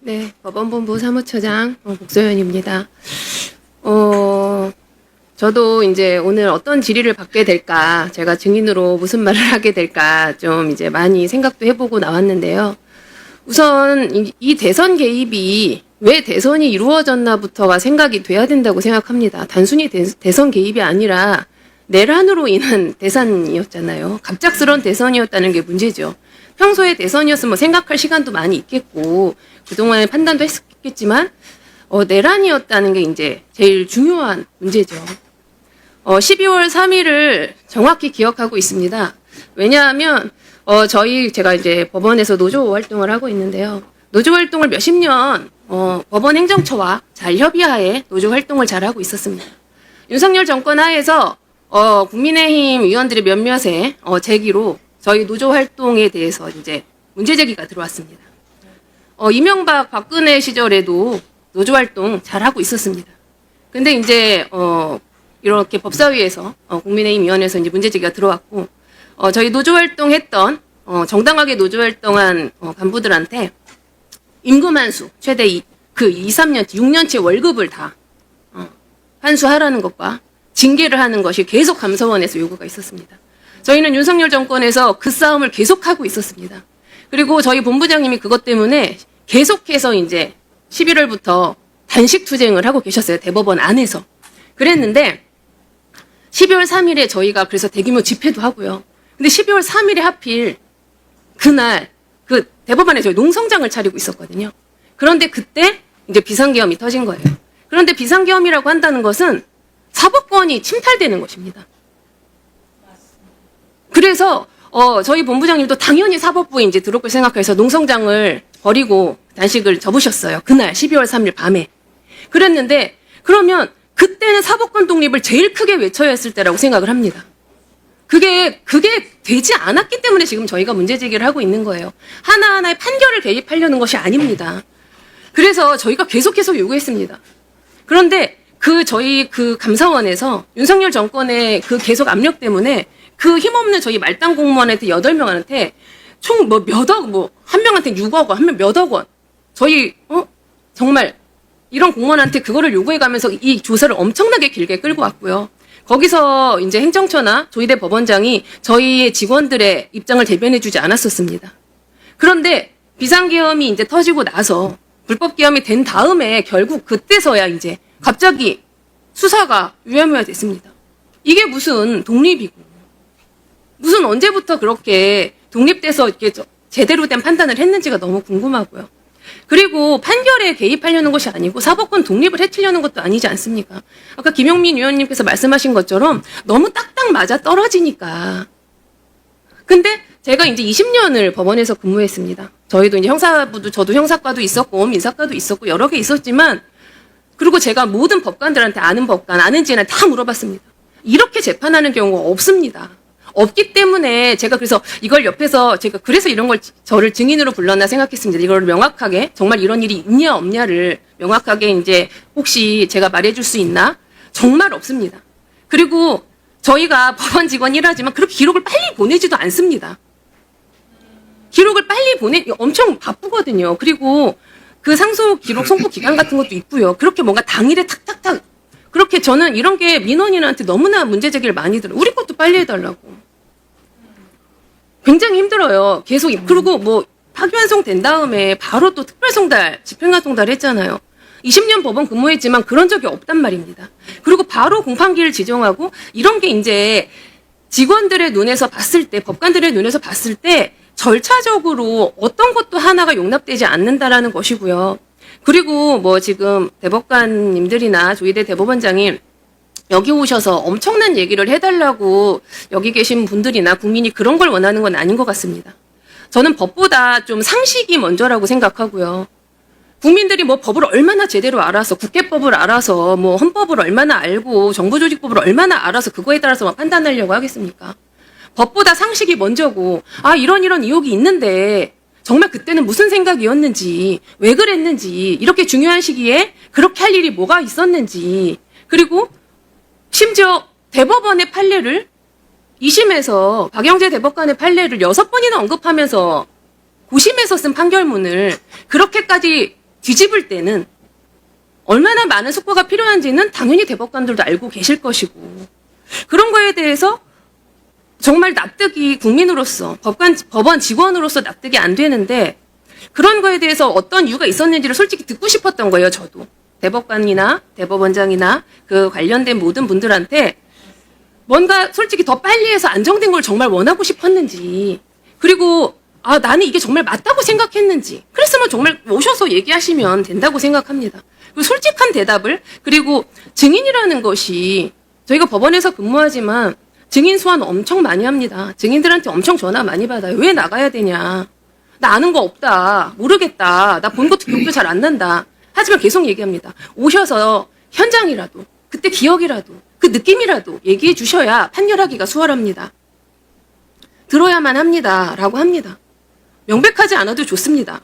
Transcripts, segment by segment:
네, 법원본부 사무처장 어, 복소연입니다. 어, 저도 이제 오늘 어떤 질의를 받게 될까, 제가 증인으로 무슨 말을 하게 될까 좀 이제 많이 생각도 해보고 나왔는데요. 우선 이, 이 대선 개입이 왜 대선이 이루어졌나부터가 생각이 돼야 된다고 생각합니다. 단순히 대, 대선 개입이 아니라 내란으로 인한 대선이었잖아요. 갑작스러운 대선이었다는 게 문제죠. 평소에 대선이었으면 생각할 시간도 많이 있겠고 그동안에 판단도 했겠지만 어, 내란이었다는 게 이제 제일 중요한 문제죠. 어, 12월 3일을 정확히 기억하고 있습니다. 왜냐하면 어, 저희 제가 이제 법원에서 노조 활동을 하고 있는데요. 노조 활동을 몇십 년 어, 법원 행정처와 잘 협의하에 노조 활동을 잘 하고 있었습니다. 윤석열 정권 하에서 어, 국민의힘 위원들의 몇몇의 어, 제기로 저희 노조 활동에 대해서 이제 문제 제기가 들어왔습니다. 어, 이명박 박근혜 시절에도 노조 활동 잘 하고 있었습니다. 근데 이제 어, 이렇게 법사위에서 어, 국민의힘 위원회에서 이제 문제 제기가 들어왔고 어, 저희 노조 활동했던 어, 정당하게 노조 활동한 어, 간부들한테 임금 한수 최대 이, 그 2, 3년치, 6년치 월급을 다 어, 환수하라는 것과 징계를 하는 것이 계속 감사원에서 요구가 있었습니다. 저희는 윤석열 정권에서 그 싸움을 계속하고 있었습니다. 그리고 저희 본부장님이 그것 때문에 계속해서 이제 11월부터 단식 투쟁을 하고 계셨어요. 대법원 안에서. 그랬는데 12월 3일에 저희가 그래서 대규모 집회도 하고요. 근데 12월 3일에 하필 그날 그 대법원에 저희 농성장을 차리고 있었거든요. 그런데 그때 이제 비상계엄이 터진 거예요. 그런데 비상계엄이라고 한다는 것은 사법권이 침탈되는 것입니다. 그래서 어, 저희 본부장님도 당연히 사법부에 이제 들어올 걸 생각해서 농성장을 버리고 단식을 접으셨어요. 그날 12월 3일 밤에. 그랬는데 그러면 그때는 사법권 독립을 제일 크게 외쳐야 했을 때라고 생각을 합니다. 그게 그게 되지 않았기 때문에 지금 저희가 문제 제기를 하고 있는 거예요. 하나하나의 판결을 개입하려는 것이 아닙니다. 그래서 저희가 계속해서 요구했습니다. 그런데 그 저희 그 감사원에서 윤석열 정권의 그 계속 압력 때문에 그 힘없는 저희 말단 공무원한테 여덟 명한테 총 뭐 몇 억, 뭐 한 명한테 6억 원, 한 명 몇억 원. 저희 어 정말 이런 공무원한테 그거를 요구해 가면서 이 조사를 엄청나게 길게 끌고 왔고요. 거기서 이제 행정처나 조희대 법원장이 저희의 직원들의 입장을 대변해 주지 않았었습니다. 그런데 비상계엄이 이제 터지고 나서 불법계엄이 된 다음에 결국 그때서야 이제 갑자기 수사가 유야무야 됐습니다. 이게 무슨 독립이고 무슨 언제부터 그렇게 독립돼서 이렇게 저- 제대로 된 판단을 했는지가 너무 궁금하고요. 그리고 판결에 개입하려는 것이 아니고 사법권 독립을 해치려는 것도 아니지 않습니까? 아까 김용민 위원님께서 말씀하신 것처럼 너무 딱딱 맞아 떨어지니까. 근데 제가 이제 20년을 법원에서 근무했습니다. 저희도 이제 형사부도 저도 형사과도 있었고 민사과도 있었고 여러 개 있었지만 그리고 제가 모든 법관들한테 아는 법관 아는 지인한다 물어봤습니다. 이렇게 재판하는 경우가 없습니다. 없기 때문에 제가 그래서 이걸 옆에서 제가 그래서 이런 걸 저를 증인으로 불렀나 생각했습니다. 이걸 명확하게 정말 이런 일이 있냐 없냐를 명확하게 이제 혹시 제가 말해줄 수 있나? 정말 없습니다. 그리고 저희가 법원 직원 일하지만 그렇게 기록을 빨리 보내지도 않습니다. 기록을 빨리 보내 엄청 바쁘거든요. 그리고 그 상소 기록 송부 기간 같은 것도 있고요. 그렇게 뭔가 당일에 탁탁탁 그렇게 저는 이런 게 민원인한테 너무나 문제 제기를 많이 들어요. 우리 것도 빨리 해달라고. 굉장히 힘들어요. 계속 그리고 뭐 파기환송 된 다음에 바로 또 특별송달 집행관송달 했잖아요. 20년 법원 근무했지만 그런 적이 없단 말입니다. 그리고 바로 공판기를 지정하고 이런 게 이제 직원들의 눈에서 봤을 때, 법관들의 눈에서 봤을 때 절차적으로 어떤 것도 하나가 용납되지 않는다라는 것이고요. 그리고 뭐 지금 대법관님들이나 조희대 대법원장이 여기 오셔서 엄청난 얘기를 해달라고 여기 계신 분들이나 국민이 그런 걸 원하는 건 아닌 것 같습니다. 저는 법보다 좀 상식이 먼저라고 생각하고요. 국민들이 뭐 법을 얼마나 제대로 알아서 국회법을 알아서 뭐 헌법을 얼마나 알고 정부조직법을 얼마나 알아서 그거에 따라서 판단하려고 하겠습니까? 법보다 상식이 먼저고 아 이런 이런 의혹이 있는데 정말 그때는 무슨 생각이었는지 왜 그랬는지 이렇게 중요한 시기에 그렇게 할 일이 뭐가 있었는지 그리고 심지어 대법원의 판례를 2심에서 박영재 대법관의 판례를 여섯 번이나 언급하면서 고심에서 쓴 판결문을 그렇게까지 뒤집을 때는 얼마나 많은 속보가 필요한지는 당연히 대법관들도 알고 계실 것이고 그런 거에 대해서 정말 납득이 국민으로서 법관 법원 직원으로서 납득이 안 되는데 그런 거에 대해서 어떤 이유가 있었는지를 솔직히 듣고 싶었던 거예요, 저도. 대법관이나 대법원장이나 그 관련된 모든 분들한테 뭔가 솔직히 더 빨리 해서 안정된 걸 정말 원하고 싶었는지 그리고 아 나는 이게 정말 맞다고 생각했는지 그랬으면 정말 오셔서 얘기하시면 된다고 생각합니다. 그 솔직한 대답을 그리고 증인이라는 것이 저희가 법원에서 근무하지만 증인 소환 엄청 많이 합니다. 증인들한테 엄청 전화 많이 받아요. 왜 나가야 되냐? 나 아는 거 없다. 모르겠다. 나 본 것도 기억도 잘 안 난다. 하지만 계속 얘기합니다. 오셔서 현장이라도, 그때 기억이라도, 그 느낌이라도 얘기해 주셔야 판결하기가 수월합니다. 들어야만 합니다. 라고 합니다. 명백하지 않아도 좋습니다.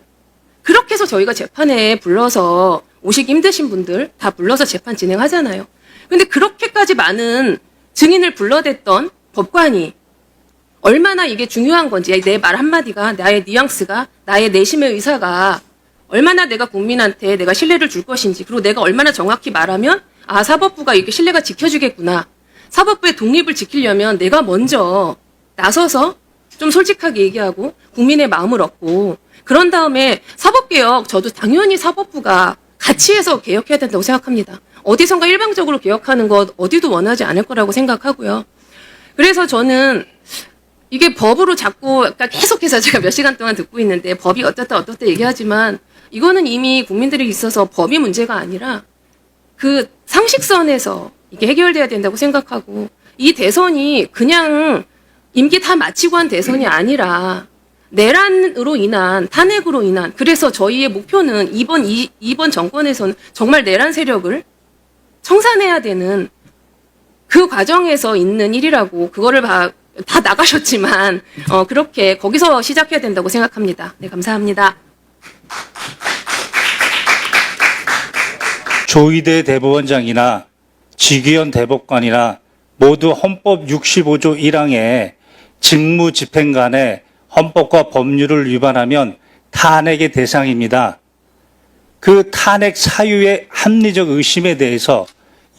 그렇게 해서 저희가 재판에 불러서 오시기 힘드신 분들 다 불러서 재판 진행하잖아요. 근데 그렇게까지 많은 증인을 불러댔던 법관이 얼마나 이게 중요한 건지 내 말 한마디가 나의 뉘앙스가 나의 내심의 의사가 얼마나 내가 국민한테 내가 신뢰를 줄 것인지 그리고 내가 얼마나 정확히 말하면 아 사법부가 이렇게 신뢰가 지켜주겠구나 사법부의 독립을 지키려면 내가 먼저 나서서 좀 솔직하게 얘기하고 국민의 마음을 얻고 그런 다음에 사법개혁 저도 당연히 사법부가 같이 해서 개혁해야 된다고 생각합니다. 어디선가 일방적으로 개혁하는 것 어디도 원하지 않을 거라고 생각하고요. 그래서 저는 이게 법으로 자꾸 그러니까 계속해서 제가 몇 시간 동안 듣고 있는데 법이 어떻다 어떻다 얘기하지만 이거는 이미 국민들이 있어서 법이 문제가 아니라 그 상식선에서 이게 해결돼야 된다고 생각하고 이 대선이 그냥 임기 다 마치고 한 대선이 아니라 내란으로 인한 탄핵으로 인한 그래서 저희의 목표는 이번 이, 이번 정권에서는 정말 내란 세력을 청산해야 되는 그 과정에서 있는 일이라고 그거를 봐- 다 나가셨지만 어, 그렇게 거기서 시작해야 된다고 생각합니다. 네 감사합니다. 조희대 대법원장이나 지기현 대법관이나 모두 헌법 65조 1항에 직무 집행 간에 헌법과 법률을 위반하면 탄핵의 대상입니다. 그 탄핵 사유의 합리적 의심에 대해서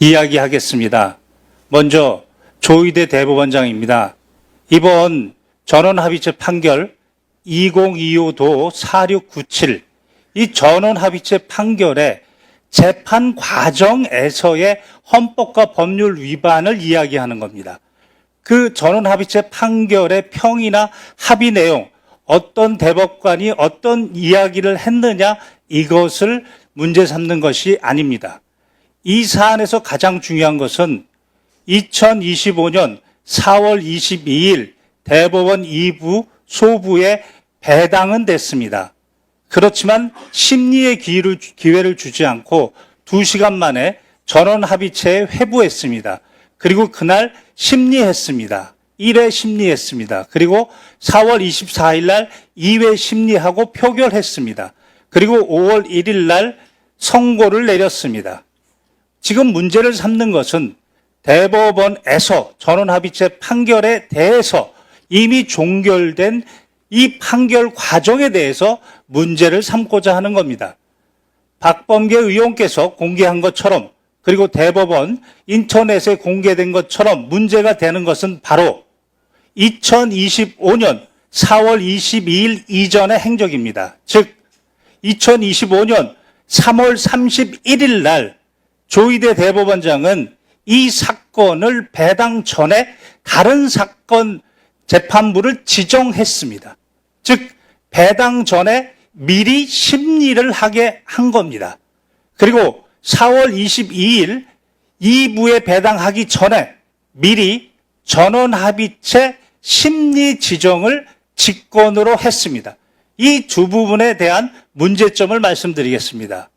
이야기하겠습니다. 먼저 조희대 대법원장입니다. 이번 전원합의체 판결 2025도 4697 이 전원합의체 판결에 재판 과정에서의 헌법과 법률 위반을 이야기하는 겁니다. 그 전원 합의체 판결의 평이나 합의 내용, 어떤 대법관이 어떤 이야기를 했느냐 이것을 문제 삼는 것이 아닙니다. 이 사안에서 가장 중요한 것은 2025년 4월 22일 대법원 2부 소부에 배당은 됐습니다. 그렇지만 심리의 기회를, 기회를 주지 않고 2시간 만에 전원 합의체에 회부했습니다. 그리고 그날 심리했습니다. 1회 심리했습니다. 그리고 4월 24일 날 2회 심리하고 표결했습니다. 그리고 5월 1일 날 선고를 내렸습니다. 지금 문제를 삼는 것은 대법원에서 전원합의체 판결에 대해서 이미 종결된 이 판결 과정에 대해서 문제를 삼고자 하는 겁니다. 박범계 의원께서 공개한 것처럼 그리고 대법원 인터넷에 공개된 것처럼 문제가 되는 것은 바로 2025년 4월 22일 이전의 행적입니다. 즉 2025년 3월 31일 날 조희대 대법원장은 이 사건을 배당 전에 다른 사건 재판부를 지정했습니다. 즉 배당 전에 미리 심리를 하게 한 겁니다. 그리고 4월 22일 2부에 배당하기 전에 미리 전원 합의체 심리 지정을 직권으로 했습니다. 이 두 부분에 대한 문제점을 말씀드리겠습니다.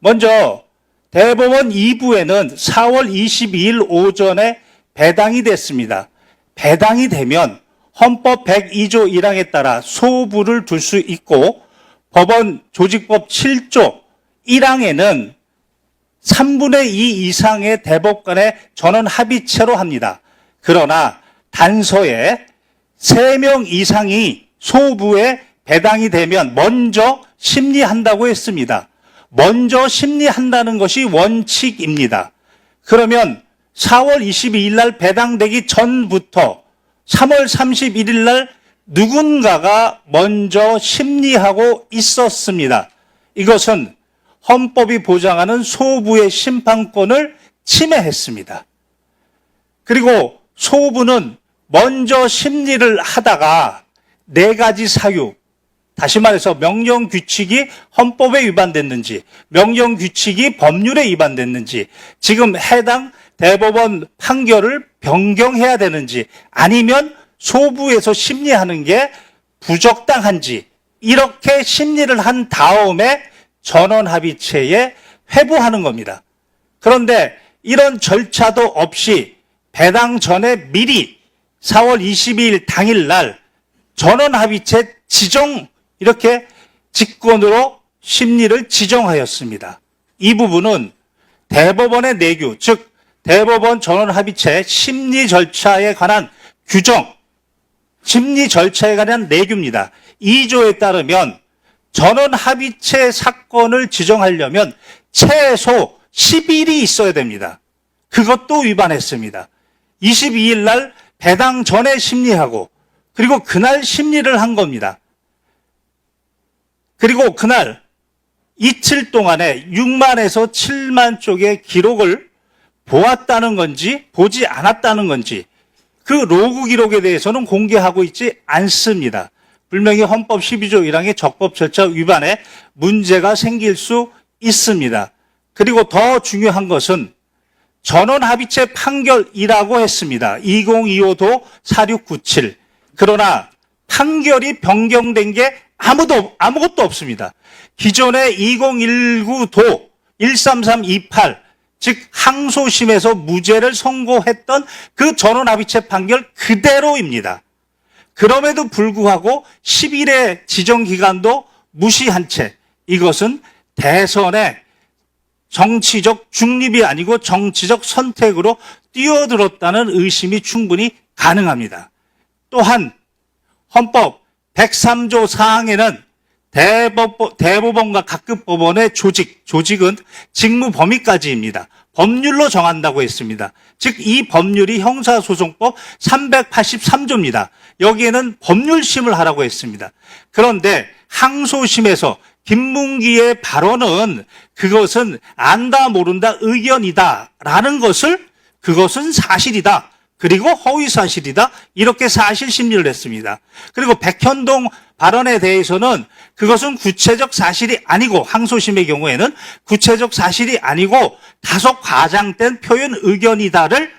먼저 대법원 2부에는 4월 22일 오전에 배당이 됐습니다. 배당이 되면 헌법 102조 1항에 따라 소부를 둘 수 있고 법원 조직법 7조 1항에는 3분의 2 이상의 대법관의 전원 합의체로 합니다. 그러나 단서에 3명 이상이 소부에 배당이 되면 먼저 심리한다고 했습니다. 먼저 심리한다는 것이 원칙입니다. 그러면 4월 22일 날 배당되기 전부터 3월 31일 날 누군가가 먼저 심리하고 있었습니다. 이것은 헌법이 보장하는 소부의 심판권을 침해했습니다. 그리고 소부는 먼저 심리를 하다가 네 가지 사유, 다시 말해서 명령 규칙이 헌법에 위반됐는지, 명령 규칙이 법률에 위반됐는지, 지금 해당 대법원 판결을 변경해야 되는지, 아니면 소부에서 심리하는 게 부적당한지, 이렇게 심리를 한 다음에 전원 합의체에 회부하는 겁니다. 그런데 이런 절차도 없이 배당 전에 미리 4월 22일 당일 날 전원 합의체 지정 이렇게 직권으로 심리를 지정하였습니다. 이 부분은 대법원의 내규, 즉 대법원 전원 합의체 심리 절차에 관한 규정, 심리 절차에 관한 내규입니다. 2조에 따르면 전원 합의체 사건을 지정하려면 최소 10일이 있어야 됩니다. 그것도 위반했습니다. 22일 날 배당 전에 심리하고 그리고 그날 심리를 한 겁니다. 그리고 그날 이틀 동안에 6만에서 7만 쪽의 기록을 보았다는 건지 보지 않았다는 건지 그 로그 기록에 대해서는 공개하고 있지 않습니다. 분명히 헌법 12조 1항의 적법 절차 위반에 문제가 생길 수 있습니다. 그리고 더 중요한 것은 전원 합의체 판결이라고 했습니다. 2025도 4697. 그러나 판결이 변경된 게 아무도 아무것도 없습니다. 기존의 2019도 13328, 즉 항소심에서 무죄를 선고했던 그 전원 합의체 판결 그대로입니다. 그럼에도 불구하고 10일의 지정 기간도 무시한 채 이것은 대선에 정치적 중립이 아니고 정치적 선택으로 뛰어들었다는 의심이 충분히 가능합니다. 또한 헌법 103조 사항에는 대법, 대법원과 각급 법원의 조직, 조직은 직무 범위까지입니다. 법률로 정한다고 했습니다. 즉, 이 법률이 형사소송법 383조입니다. 여기에는 법률심을 하라고 했습니다. 그런데 항소심에서 김문기의 발언은 그것은 안다 모른다 의견이다 라는 것을 그것은 사실이다. 그리고 허위 사실이다. 이렇게 사실 심리를 했습니다. 그리고 백현동 발언에 대해서는 그것은 구체적 사실이 아니고 항소심의 경우에는 구체적 사실이 아니고 다소 과장된 표현 의견이다를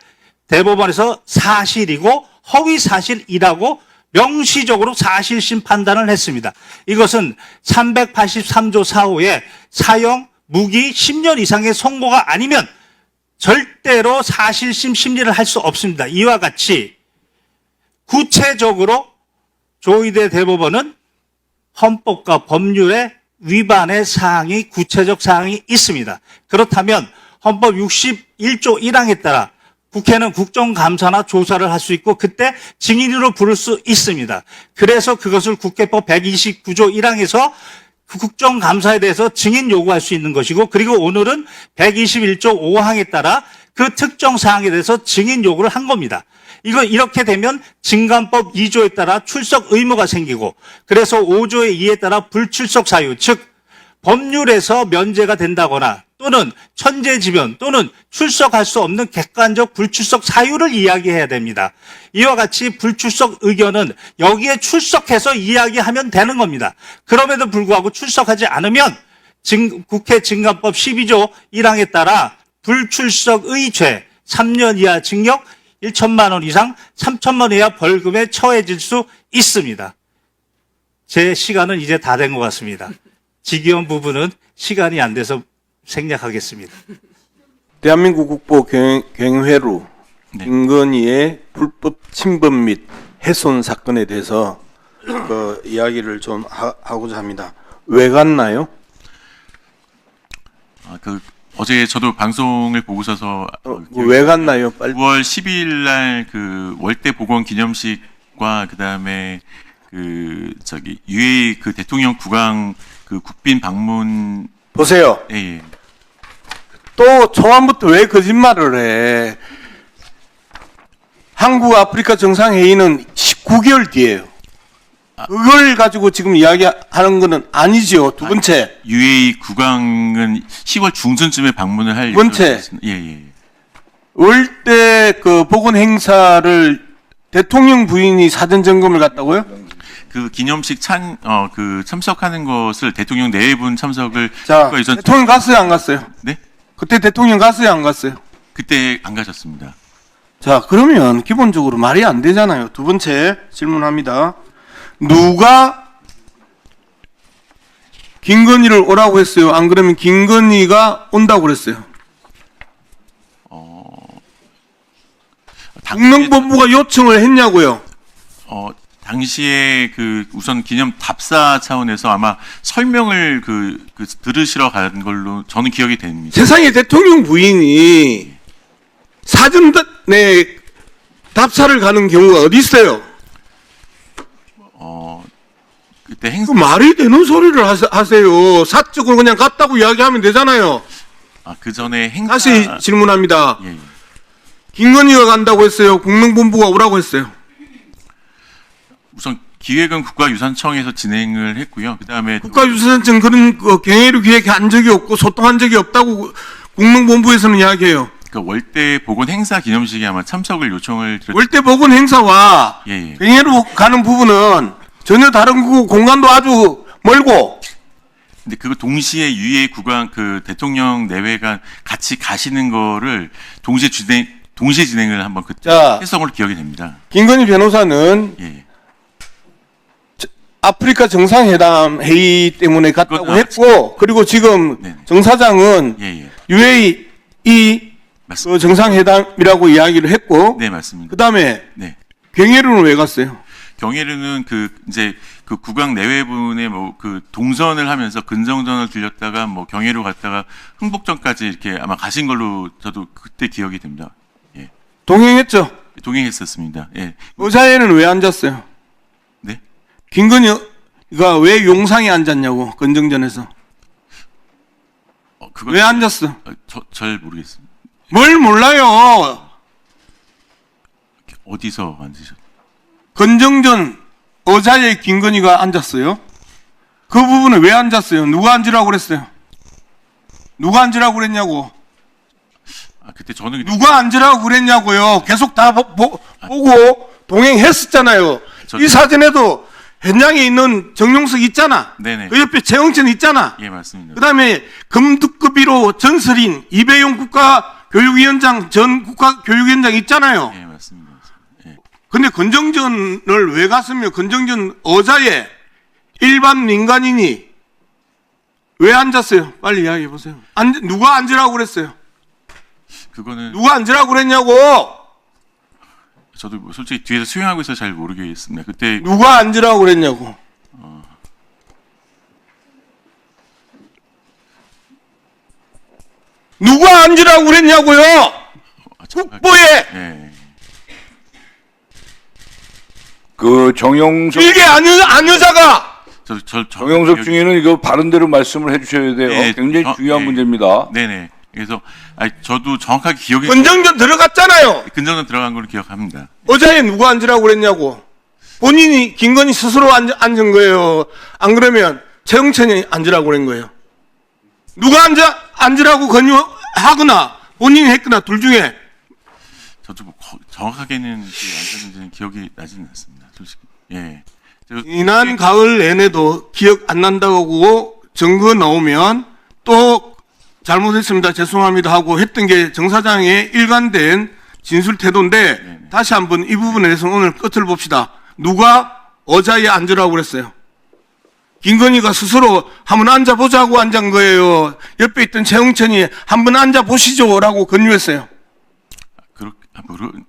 대법원에서 사실이고 허위 사실이라고 명시적으로 사실심 판단을 했습니다. 이것은 383조 4호의 사형 무기 10년 이상의 선고가 아니면 절대로 사실심 심리를 할 수 없습니다. 이와 같이 구체적으로 조의대 대법원은 헌법과 법률의 위반의 사항이 구체적 사항이 있습니다. 그렇다면 헌법 61조 1항에 따라 국회는 국정감사나 조사를 할 수 있고 그때 증인으로 부를 수 있습니다. 그래서 그것을 국회법 129조 1항에서 국정감사에 대해서 증인 요구할 수 있는 것이고 그리고 오늘은 121조 5항에 따라 그 특정 사항에 대해서 증인 요구를 한 겁니다. 이거 이렇게 되면 증감법 2조에 따라 출석 의무가 생기고 그래서 5조의 2에 따라 불출석 사유 즉 법률에서 면제가 된다거나 또는 천재지변 또는 출석할 수 없는 객관적 불출석 사유를 이야기해야 됩니다. 이와 같이 불출석 의견은 여기에 출석해서 이야기하면 되는 겁니다. 그럼에도 불구하고 출석하지 않으면 증- 국회 증감법 12조 1항에 따라 불출석의 죄 3년 이하 징역 1천만 원 이상 3천만 원 이하 벌금에 처해질 수 있습니다. 제 시간은 이제 다 된 것 같습니다. 지기현 부분은 시간이 안 돼서 생략하겠습니다. 대한민국 국보 경- 경회로 네. 김건희의 불법 침범 및 훼손 사건에 대해서 그 이야기를 좀 하, 하고자 합니다. 왜 갔나요? 아, 그 어제 저도 방송을 보고서서 어, 왜 갔나요? 빨리 9월 12일 날 그 월대 복원 기념식과 그다음에 그 저기 유해 그 대통령 국왕 그 국빈 방문 보세요. 예, 예. 또 초반부터 왜 거짓말을 해? 한국 아프리카 정상회의는 19개월 뒤에요. 그걸 가지고 지금 이야기하는 거는 아니지요. 두 번째, UAE 국왕은 10월 중순쯤에 방문을 할 두 번째. 예정이었습니다. 예, 예. 월대 그 복원 행사를 대통령 부인이 사전 점검을 갔다고요? 그 기념식 찬, 어, 그 참석하는 것을 대통령 내분 참석을 자, 대통령 갔어요, 안 갔어요? 네? 그때 대통령 갔어요, 안 갔어요? 그때 안 가셨습니다. 자, 그러면 기본적으로 말이 안 되잖아요. 두 번째 질문합니다. 누가 김건희를 오라고 했어요? 안 그러면 김건희가 온다고 그랬어요? 국민본부가 요청을 했냐고요? 어, 당시에 그 우선 기념 답사 차원에서 아마 설명을 그, 그 들으시러 간 걸로 저는 기억이 됩니다. 세상에 대통령 부인이 사전에 답사를 가는 경우가 어디 있어요? 어, 그때 그 행사, 말이 되는 소리를 하세- 하세요. 사적으로 그냥 갔다고 이야기하면 되잖아요. 아, 그 전에 행사. 다시 질문합니다. 예, 예. 김건희가 간다고 했어요. 국민본부가 오라고 했어요. 우선 기획은 국가유산청에서 진행을 했고요. 그 다음에 국가유산청 그런 그 경애를 기획한 적이 없고 소통한 적이 없다고 국민본부에서는 이야기해요. 그 월대 복원 행사 기념식에 아마 참석을 요청을 드렸. 월대 복원 행사와 예, 예. 경애로 가는 부분은 전혀 다른 거고 공간도 아주 멀고 근데 그거 동시에 유해 국왕 그 대통령 내외가 같이 가시는 거를 동시에 진행 동시에 진행을 한번 그 자. 했던 걸로 기억이 됩니다. 김건희 변호사는 예, 예. 아프리카 정상회담 회의 때문에 갔다고 그건, 아, 했고 그리고 지금 네. 정 사장은 예, 예. UAE. 그 정상회담이라고 이야기를 했고 네, 맞습니다. 그다음에 네. 경애로는 왜 갔어요? 경혜르는 그 이제 그 국왕 내외분의 뭐 그 동선을 하면서 근정전을 들렸다가 뭐 경혜로 갔다가 흥복전까지 이렇게 아마 가신 걸로 저도 그때 기억이 됩니다. 예. 동행했죠. 동행했었습니다. 예. 의자에는 왜 앉았어요? 네. 김건희가 왜 용상에 앉았냐고 건정전에서 어, 그건 왜 앉았어? 어, 저, 잘 모르겠습니다. 뭘 몰라요? 어디서 앉으셨? 건정전 의자에 김건희가 앉았어요. 그 부분에 왜 앉았어요? 누가 앉으라고 그랬어요? 누가 앉으라고 그랬냐고? 아, 그때 저는 누가 앉으라고 그랬냐고요? 계속 다 보, 보, 보고 동행했었잖아요. 저- 이 사진에도 현장에 있는 정용석 있잖아. 네네. 그 옆에 최영천 있잖아. 예, 맞습니다. 그 다음에 금두급비로 전설인 이배용 국가교육위원장 전 국가교육위원장 있잖아요. 예, 맞습니다. 예. 근데 건정전을 왜 갔으면 건정전 의자에 일반 민간인이 왜 앉았어요? 빨리 이야기해 보세요. 앉, 누가 앉으라고 그랬어요? 그거는 누가 앉으라고 그랬냐고! 저도 뭐 솔직히 뒤에서 수행하고 있어 잘 모르겠습니다. 그때 누가 앉으라고 그랬냐고. 누가 앉으라고 그랬냐고요! 아, 정확하게- 국보에! 예. 그 정영석 일개 안, 여- 안 여자가! 저, 저, 저 정영석 중에는 이거 바른 대로 말씀을 해주셔야 돼요. 예, 굉장히 어, 중요한 예. 문제입니다. 네네. 그래서 아 저도 정확하게 기억이 건정전 들어갔잖아요! 근정은 들어간 걸로 기억합니다. 의자에 누가 앉으라고 그랬냐고. 본인이 김건희 스스로 앉, 앉은 거예요. 안 그러면 최영천이 앉으라고 그런 거예요. 누가 앉아, 앉으라고 권유하거나 본인이 했거나 둘 중에 저도 뭐 거- 정확하게는 그 앉았는지는 기억이 나지는 않습니다. 솔직히. 예. 지난 가을 내내도 기억 안 난다고 증거 나오면 또 잘못했습니다. 죄송합니다 하고 했던 게 정 사장의 일관된 진술 태도인데 다시 한번 이 부분에 대해서 오늘 끝을 봅시다. 누가 어자에 앉으라고 그랬어요? 김건희가 스스로 한번 앉아보자고 앉은 거예요. 옆에 있던 최영천이 한번 앉아보시죠라고 권유했어요. 그렇 아,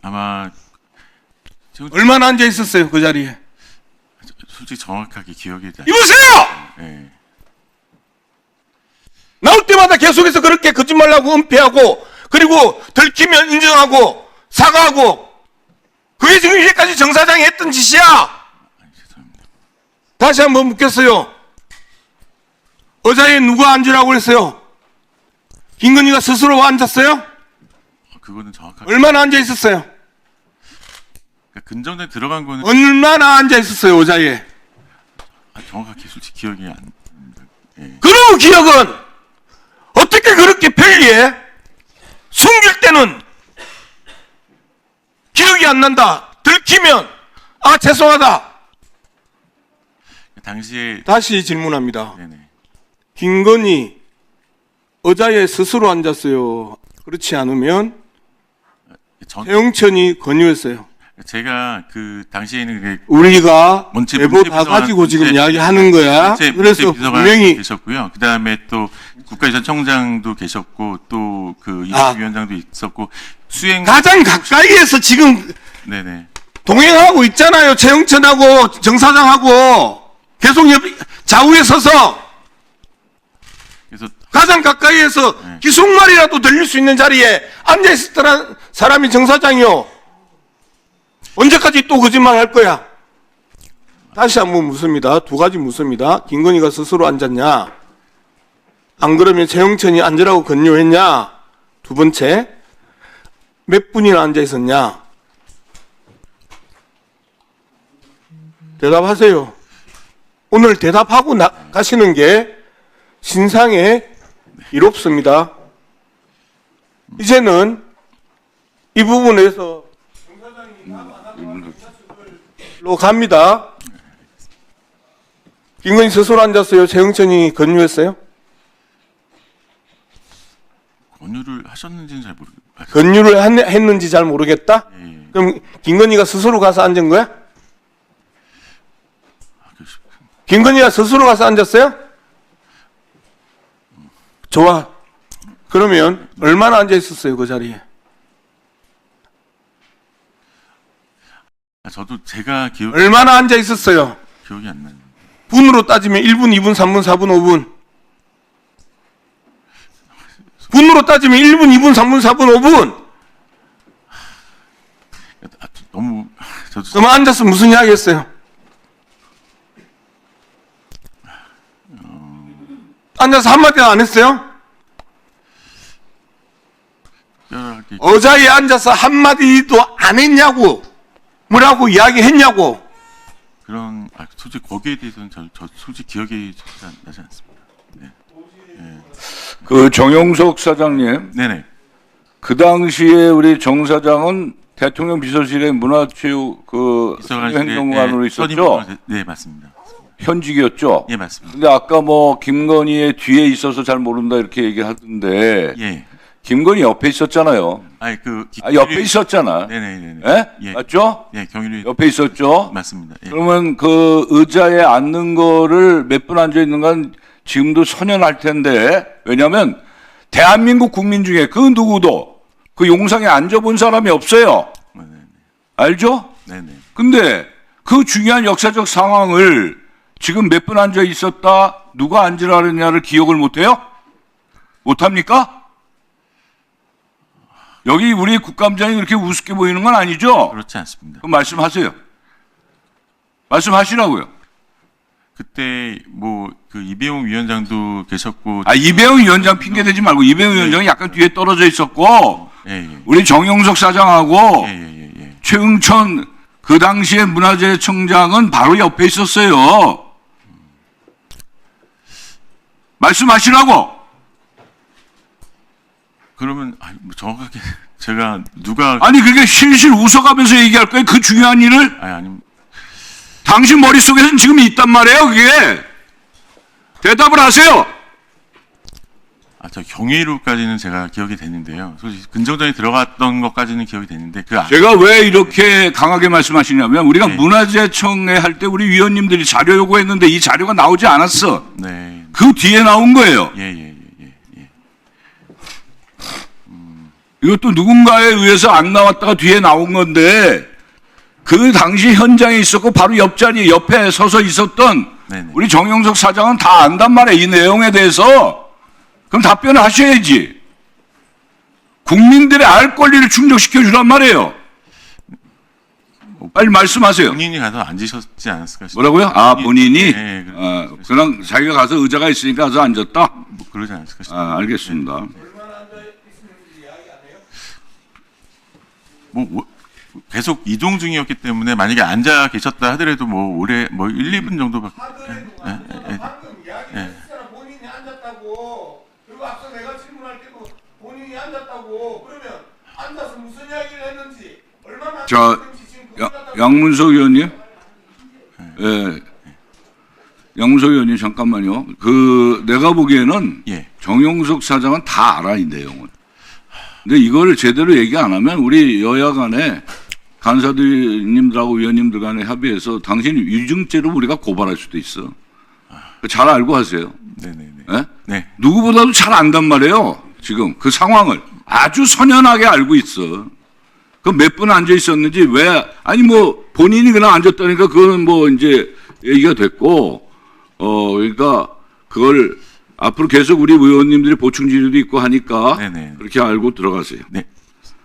아마 저- 얼마나 앉아 있었어요 그 자리에? 솔직히 정확하게 기억이 나. 이보세요! 예. 나올 때마다 계속해서 그렇게 거짓말하고 은폐하고 그리고 들키면 인정하고 사과하고 그게 지금 이제까지 정 사장이 했던 짓이야. 다시 한번 묻겠어요. 의자에 누가 앉으라고 했어요? 김건희가 스스로 앉았어요? 어, 그거는 정확하게 얼마나 앉아 있었어요? 그러니까 근정전에 들어간 거는 얼마나 앉아 있었어요, 의자에? 아, 정확하게 솔직히 기억이 안. 예. 그런 기억은 어떻게 그렇게 편리해? 숨길 때는 기억이 안 난다. 들키면 아 죄송하다. 당시에 다시 질문합니다. 네네. 김건희 의자에 스스로 앉았어요. 그렇지 않으면 전, 태영천이 권유했어요. 제가 그 당시에는 우리가 문체 제보 다 가지고 지금 문체- 이야기하는 거야. 문체, 그래서 분명히 계셨고요. 그 다음에 또 국가유전청장도 계셨고 또그 아. 이사위원장도 있었고 수행 가장 가까이에서 지금 네네 동행하고 있잖아요. 최영천하고 정 사장하고 계속 옆 좌우에 서서 그래서 가장 가까이에서 네. 기속말이라도 들릴 수 있는 자리에 앉아 있었던 사람이 정 사장이요. 언제까지 또 거짓말 할 거야? 다시 한번 묻습니다. 두 가지 묻습니다. 김건희가 스스로 앉았냐? 안 그러면 최영천이 앉으라고 권유했냐? 두 번째, 몇 분이나 앉아 있었냐? 대답하세요. 오늘 대답하고 나가시는 게 신상에 이롭습니다. 이제는 이 부분에서 로 갑니다. 김건희 스스로 앉았어요. 최영천이 권유했어요. 권유를 하셨는지는 잘 모르겠어요. 아, 권유를 한- 했는지 잘 모르겠다. 예, 그럼 김건희가 스스로 가서 앉은 거야? 그- 김건희가 스스로 가서 앉았어요? 좋아. 그러면 얼마나 앉아 있었어요 그 자리에? 저도 제가 기억 얼마나 앉아 있었어요? 기억이 안 나요. 분으로 따지면 1분, 2분, 3분, 4분, 5분. 분으로 따지면 1분, 2분, 3분, 4분, 5분. 아, 너무 저도 그럼 앉아서 무슨 이야기 했어요? 앉아서 한마디도 안 했어요? 의자에 앉아서 한마디도 안 했냐고. 뭐라고 이야기했냐고. 그런 아, 솔직히 거기에 대해서는 저, 저 솔직히 기억이 잘 나지 않습니다. 네. 그 정용석 사장님, 네네. 그 당시에 우리 정 사장은 대통령 비서실의 문화체육 그 행정관으로 예, 있었죠. 네 맞습니다. 현직이었죠. 예 맞습니다. 근데 아까 뭐 김건희의 뒤에 있어서 잘 모른다 이렇게 얘기하던데 예. 김건희 옆에 있었잖아요. 아니 그 아, 옆에 있었잖아. 네네네. 예? 예. 맞죠? 예 경일이 옆에 있었죠. 맞습니다. 예. 그러면 그 의자에 앉는 거를 몇 분 앉아 있는 건 지금도 선연할 텐데 왜냐하면 대한민국 국민 중에 그 누구도 그 용상에 앉아본 사람이 없어요. 네네. 알죠? 네네. 근데 그 중요한 역사적 상황을 지금 몇 분 앉아 있었다 누가 앉으라 그랬냐를 기억을 못해요? 못합니까? 여기 우리 국감장이 그렇게 우습게 보이는 건 아니죠? 그렇지 않습니다. 그럼 말씀하세요. 말씀하시라고요. 그때 뭐 그 이배용 위원장도 계셨고 아 이배우 위원장 핑계 대지 말고 이배우 위원장이 약간 뒤에 떨어져 있었고 예예 예. 우리 정용석 사장하고 예, 예, 예, 예. 최응천 그 당시에 문화재청장은 바로 옆에 있었어요. 말씀하시라고. 그러면 아니, 뭐 정확하게 제가 누가 아니 그게 실실 웃어가면서 얘기할 거예요. 그 중요한 일을 아니 아니 당신 머릿속에는 지금 있단 말이에요. 그게 대답을 하세요. 아, 저 경위로까지는 제가 기억이 되는데요. 솔직히 근정전에 들어갔던 것까지는 기억이 되는데 그 아- 제가 왜 이렇게 강하게 말씀하시냐면 우리가 네. 문화재청에 할 때 우리 위원님들이 자료 요구했는데 이 자료가 나오지 않았어. 네. 그 뒤에 나온 거예요. 예, 예. 이것도 누군가에 의해서 안 나왔다가 뒤에 나온 건데 그 당시 현장에 있었고 바로 옆자리 옆에 서서 있었던 네네. 우리 정영석 사장은 다 안단 말이에요. 이 내용에 대해서. 그럼 답변을 하셔야지. 국민들의 알 권리를 충족시켜 주란 말이에요. 빨리 말씀하세요. 본인이 가서 앉으셨지 않았을까 싶어요. 뭐라고요? 아 본인이 네, 그- 어, 그냥 자기가 가서 의자가 있으니까 가서 앉았다. 뭐 그러지 않았을까 싶어요. 아, 알겠습니다. 뭐, 뭐, 계속 이동 중이었기 때문에 만약에 앉아 계셨다 하더라도 뭐 오래 뭐 1, 2분 정도밖에 예, 예, 예. 방금 이야기했잖아 본인이 앉았다고 그리고 앞서 내가 질문할 때도 본인이 앉았다고 그러면 앉아서 무슨 이야기를 했는지 얼마나 야, 보여달라고 양문석 의원님. 예. 양문석 의원님 잠깐만요. 그 내가 보기에는 예. 정용석 사장은 다 알아 이 내용을. 근데 이거를 제대로 얘기 안 하면 우리 여야 간에 간사들님들하고 위원님들 간에 합의해서 당신이 위증죄로 우리가 고발할 수도 있어. 잘 알고 하세요. 네네네. 예? 네. 누구보다도 잘 안단 말이에요. 지금 그 상황을 아주 선연하게 알고 있어. 그 몇 분 앉아 있었는지 왜 아니 뭐 본인이 그냥 앉았다니까 그거는 뭐 이제 얘기가 됐고 어 그러니까 그걸 앞으로 계속 우리 의원님들이 보충 질의도 있고 하니까 네네. 그렇게 알고 들어가세요. 네.